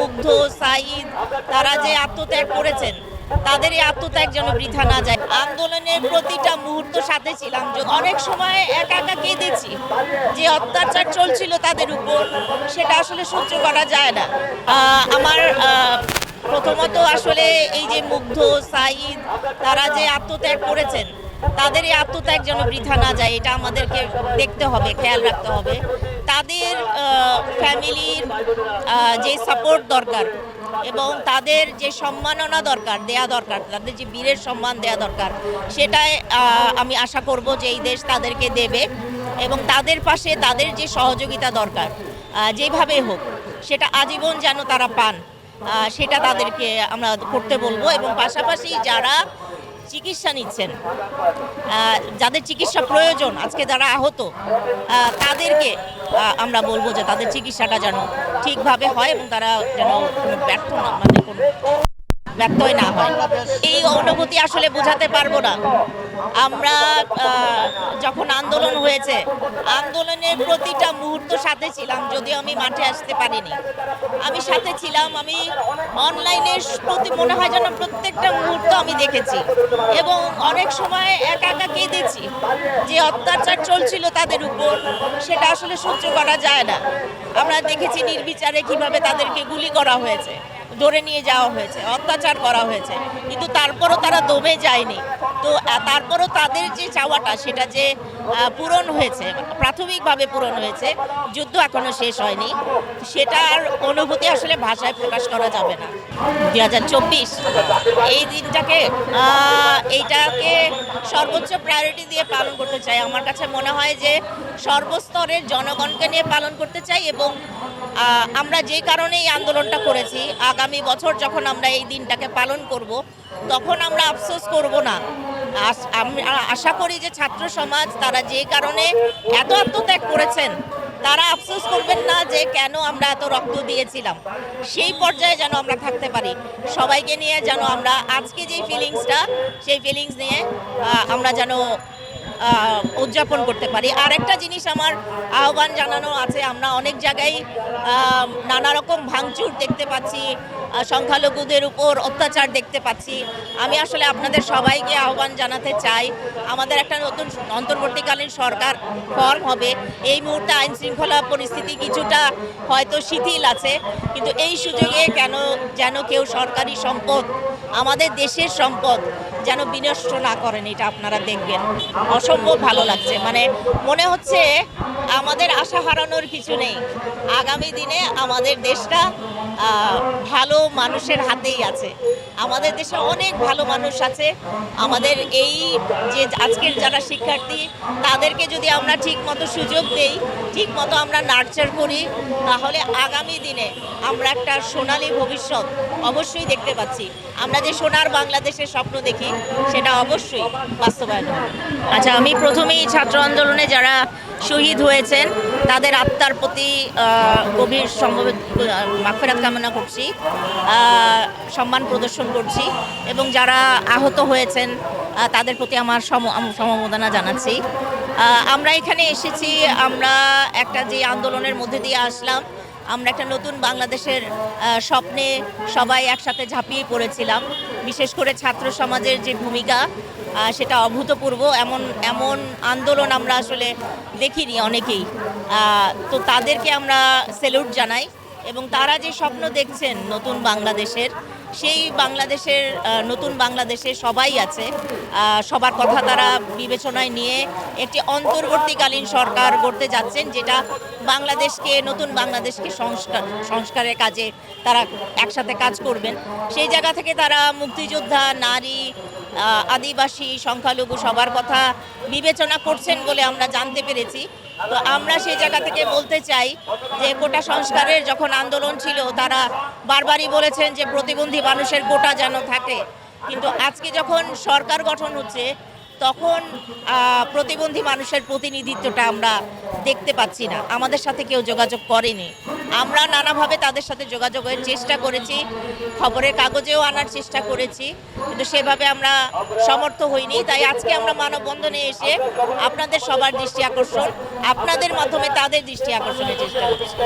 মুগ্ধ সাইদ তারা যে আত্মত্যাগ করেছেন তাদের এই আত্মত্যাগ যেন বৃথা না যায়। আন্দোলনের প্রতিটা মুহূর্ত সাথে ছিলাম অনেক সময় একা একা কেঁদেছি যে অত্যাচার চলছিল তাদের উপর, সেটা আসলে সহ্য করা যায় না। আমার প্রথমত আসলে এই যে মুগ্ধ সাইদ তারা যে আত্মত্যাগ করেছেন তাদের এই আত্মত্যাগ যেন বৃথা না যায়, এটা আমাদেরকে দেখতে হবে, খেয়াল রাখতে হবে। তাদের ফ্যামিলির যে সাপোর্ট দরকার এবং তাদের যে সম্মাননা দরকার, দেয়া দরকার, তাদের যে বীরের সম্মান দেয়া দরকার, সেটাই আমি আশা করব যে এই দেশ তাদেরকে দেবে এবং তাদের পাশে তাদের যে সহযোগিতা দরকার যেভাবে হোক, সেটা আজীবন যেন তারা পান সেটা তাদেরকে আমরা করতে বলব এবং পাশাপাশি যারা চিকিৎসা নিচ্ছেন। যাদের চিকিৎসা প্রয়োজন, আজকে যারা আহত তাদেরকে আমরা বলব যে তাদের চিকিৎসাটা যেন ঠিকভাবে হয় এবং তারা যেন ব্যর্থ না মানে কোনো ব্যর্থই না হয়। এই অনুভূতি আসলে বোঝাতে পারব না। আমরা যখন আন্দোলন হয়েছে, আন্দোলনের প্রতিটা মুহূর্ত সাথে ছিলাম, যদিও আমি মাঠে আসতে পারিনি। আমি সাথে ছিলাম, আমি অনলাইনে প্রতি মনে হয় যেন প্রত্যেকটা মুহূর্ত আমি দেখেছি। এবং অনেক সময় একা একা কেঁদেছি যে অত্যাচার চলছিল তাদের উপর, সেটা আসলে সহ্য করা যায় না। আমরা দেখেছি নির্বিচারে কীভাবে তাদেরকে গুলি করা হয়েছে। ধরে নিয়ে যাওয়া হয়েছে, অত্যাচার করা হয়েছে। কিন্তু তারপরও তারা দমে যায়নি। তো তারপরও তাদের যে চাওয়াটা, সেটা যে পূরণ হয়েছে, প্রাথমিকভাবে পূরণ হয়েছে, যুদ্ধ এখনও শেষ হয়নি। সেটার অনুভূতি আসলে ভাষায় প্রকাশ করা যাবে না। দু হাজার চব্বিশ, এই দিনটাকে এইটাকে সর্বোচ্চ প্রায়োরিটি দিয়ে পালন করতে চাই। আমার কাছে মনে হয় যে, সর্বস্তরের জনগণকে নিয়ে পালন করতে চাই এবং আমরা যে কারণে এই আন্দোলনটা করেছি, আগামী বছর যখন আমরা এই দিনটাকে পালন করব, তখন আমরা আফসোস করব না। আশা করি যে ছাত্র সমাজ তারা যে কারণে এত আত্মত্যাগ করেছেন, তারা আফসোস করবেন না যে কেন আমরা এত রক্ত দিয়েছিলাম। সেই পর্যায়ে যেন আমরা থাকতে পারি। সবাইকে নিয়ে যেন আমরা আজকে যেই ফিলিংসটা সেই ফিলিংস নিয়ে আমরা যেন উদযাপন করতে পারি। আর একটা জিনিস আমার আহ্বান জানানো আছে, আমরা অনেক জায়গায় নানা রকম ভাঙচুর দেখতে পাচ্ছি সংখ্যালঘুদের উপর অত্যাচার দেখতে পাচ্ছি। আমি আসলে আপনাদের সবাইকে আহ্বান জানাতে চাই, আমাদের একটা নতুন অন্তর্বর্তীকালীন সরকার ফর্ম হবে। এই মুহূর্তে আইন শৃঙ্খলা পরিস্থিতি কিছুটা হয়তো শিথিল আছে, কিন্তু এই সুযোগে কেন, যেন কেউ সরকারি সম্পদ, আমাদের দেশের সম্পদ যেন বিনষ্ট না করেন, এটা আপনারা দেখবেন। অসম্ভব ভালো লাগছে। মানে মনে হচ্ছে আমাদের আশা হারানোর কিছু নেই। আগামী দিনে আমাদের দেশটা ভালো মানুষের হাতেই আছে। আমাদের দেশে অনেক ভালো মানুষ আছে। আমাদের এই যে আজকের যারা শিক্ষার্থী, তাদেরকে যদি আমরা ঠিক মতো সুযোগ দেই ঠিক মতো আমরা নার্চার করি, তাহলে আগামী দিনে আমরা একটা সোনালী ভবিষ্যৎ অবশ্যই দেখতে পাচ্ছি। আমরা যে সোনার বাংলাদেশের স্বপ্ন দেখি সেটা অবশ্যই বাস্তবায়ন আচ্ছা আমি প্রথমেই ছাত্র আন্দোলনে যারা শহীদ হয়েছেন, তাদের আত্মার প্রতি গভীর সম্ভব মাগফেরাত কামনা করছি সম্মান প্রদর্শন করছি এবং যারা আহত হয়েছেন তাদের প্রতি আমার সম- সমবেদনা জানাচ্ছি। আমরা এখানে এসেছি, আমরা একটা যে আন্দোলনের মধ্যে দিয়ে আসলাম আমরা একটা নতুন বাংলাদেশের স্বপ্নে সবাই একসাথে ঝাঁপিয়ে পড়েছিলাম। বিশেষ করে ছাত্র সমাজের যে ভূমিকা সেটা অভূতপূর্ব। এমন এমন আন্দোলন আমরা আসলে দেখিনি অনেকেই। তো তাদেরকে আমরা সেলুট জানাই এবং তারা যে স্বপ্ন দেখছেন নতুন বাংলাদেশের সেই বাংলাদেশের নতুন বাংলাদেশে সবাই আছে। সবার কথা তারা বিবেচনায় নিয়ে একটি অন্তর্বর্তীকালীন সরকার গড়তে যাচ্ছেন, যেটা বাংলাদেশকে, নতুন বাংলাদেশকে সংস্কার, সংস্কারের কাজে তারা একসাথে কাজ করবেন। সেই জায়গা থেকে তারা মুক্তিযোদ্ধা, নারী আদিবাসী, সংখ্যালঘু সবার কথা বিবেচনা করছেন বলে আমরা জানতে পেরেছি। তো আমরা সেই জায়গা থেকে বলতে চাই যে কোটা সংস্কারের যখন আন্দোলন ছিল, তারা বারবারই বলেছেন যে প্রতিবন্ধী মানুষের কোটা যেন থাকে। কিন্তু আজকে যখন সরকার গঠন হচ্ছে, তখন প্রতিবন্ধী মানুষের প্রতিনিধিত্বটা আমরা দেখতে পাচ্ছি না। আমাদের সাথে কেউ যোগাযোগ করেনি। আমরা নানাভাবে তাদের সাথে যোগাযোগের চেষ্টা করেছি, খবরের কাগজেও আনার চেষ্টা করেছি, কিন্তু সেভাবে আমরা সমর্থ হইনি। তাই আজকে আমরা মানববন্ধনে এসে আপনাদের সবার দৃষ্টি আকর্ষণ, আপনাদের মাধ্যমে তাদের দৃষ্টি আকর্ষণের চেষ্টা করছি।